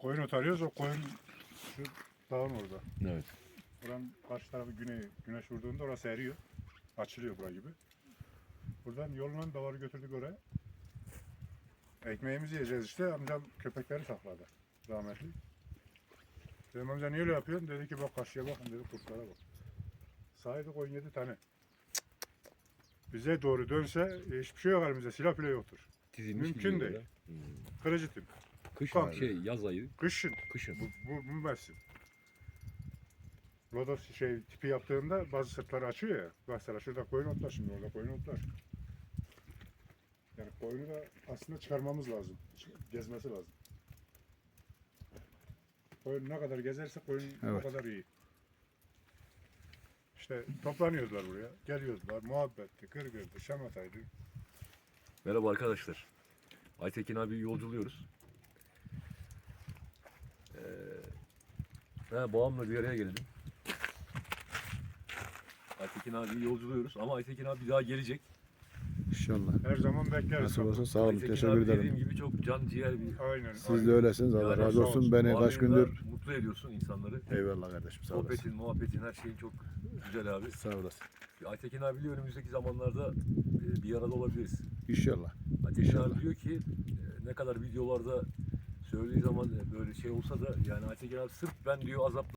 koyun otarıyoruz. O koyun şu dağın orada. Evet. Buranın karşı tarafı güney, güneş vurduğunda orası eriyor. Açılıyor bura gibi. Buradan yolundan davarı götürdük oraya. Ekmeğimizi yiyeceğiz işte. Amcam köpekleri sakladı. Rahmetli. Dedim amca niye öyle yapıyorsun? Dedi ki bak karşıya bakın dedi kurtlara bak. Koyun yedi tane. Bize doğru dönse hiçbir şey yok elimizde. Silah bile yoktur. Dizilmiş Mümkün gibi değil. Hmm. Kırıcı tip. Kış Bak. şey yaz ayı, Kışın. kışın. Bu, bu, bu mevsim. Lodos şey tipi yaptığında bazı sırtları açıyor ya. Mesela şurada koyun otlar şimdi orada koyun otlar. Yani koyunu da aslında çıkarmamız lazım. Çık- Gezmesi lazım. Koyun ne kadar gezerse koyun Evet. o kadar iyi. İşte toplanıyorlar buraya. Geliyorlar. Muhabbetti, gırgırdı, şamataydı. Merhaba arkadaşlar. Aytekin abi yolculuyoruz. Ee, ben babamla bir araya gelelim. Aytekin abi yolculuyoruz ama Aytekin abi bir daha gelecek. İnşallah. Her zaman bekleriz. Nasıl olsa sağ olun. Aytekin Teşekkür abi ederim. dediğim gibi çok can ciğer bir Aynen. Siz aynen. de öylesiniz. Allah Yani razı sağ olsun. olsun. Beni Bu kaç gündür mutlu ediyorsun insanları. Eyvallah kardeşim sağ olasın. Sohbetin, muhabbetin her şeyin çok güzel abi. Sağ olasın. Aytekin abiyle önümüzdeki zamanlarda e, bir arada olabiliriz. İnşallah. Aytekin İnşallah. abi diyor ki e, ne kadar videolarda söylediği zaman böyle şey olsa da yani Aytekin abi sırf ben diyor azap